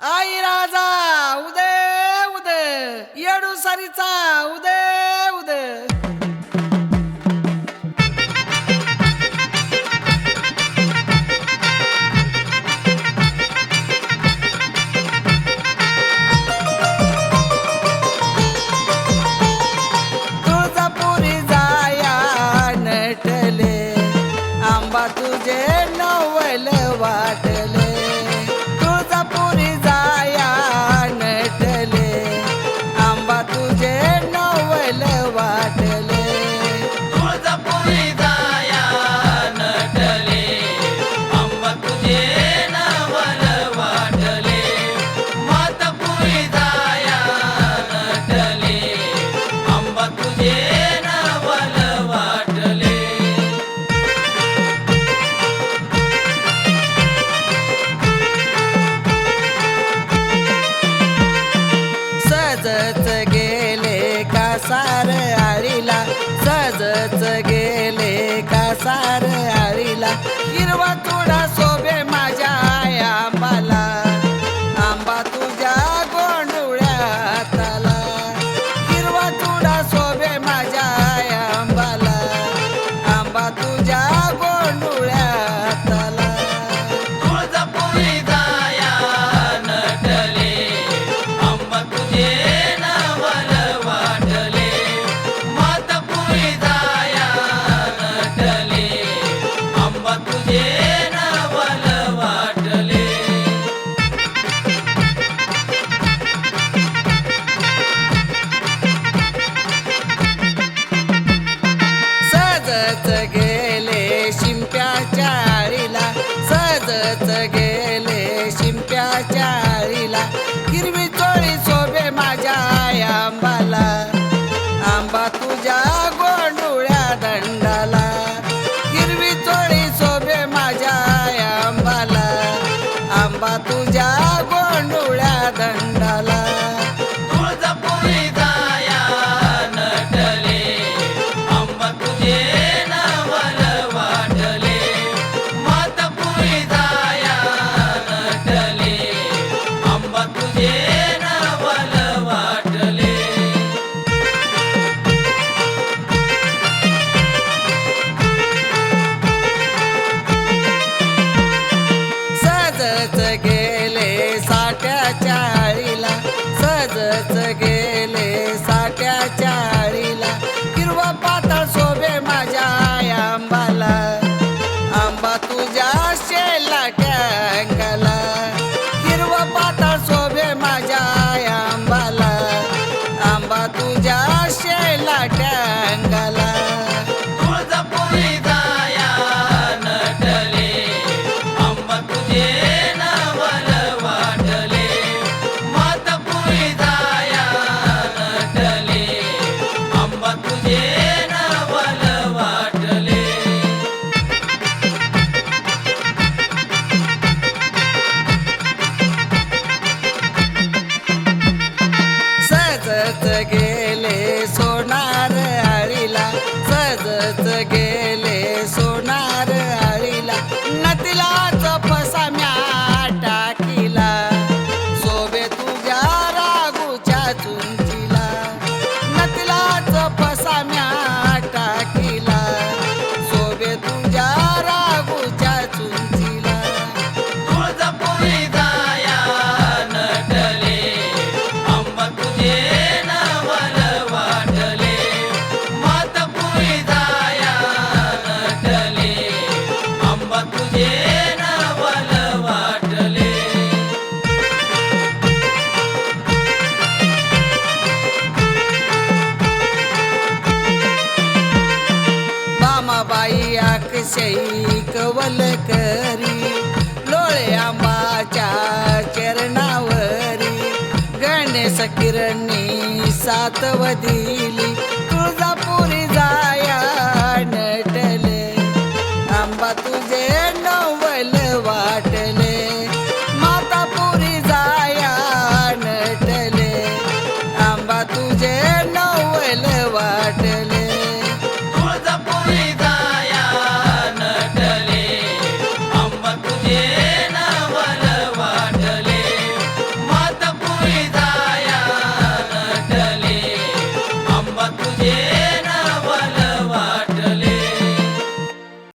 आई राजा उदय उदय. येडू सरीचा उदय. गेले का सार आळीला हिरवा थोडा सो आंबा तुझ्या गोंडुळ्या दंडाला. हिरवी चोळी सोबे माझ्या आंबाला आंबा तुझ्या गोंडुळ्या दंडाला. तुझ्या व्यर्थ गेले सो लोळ्याक शैक वल करी लोळ्या माच्या चरणावरी. गणेश किरणी सातव दिली तुळजापुरी जाया नटले. आंबा तुझे नवल वाटले मातापुरी जाया नटले. आंबा तुझे नवल वाटले.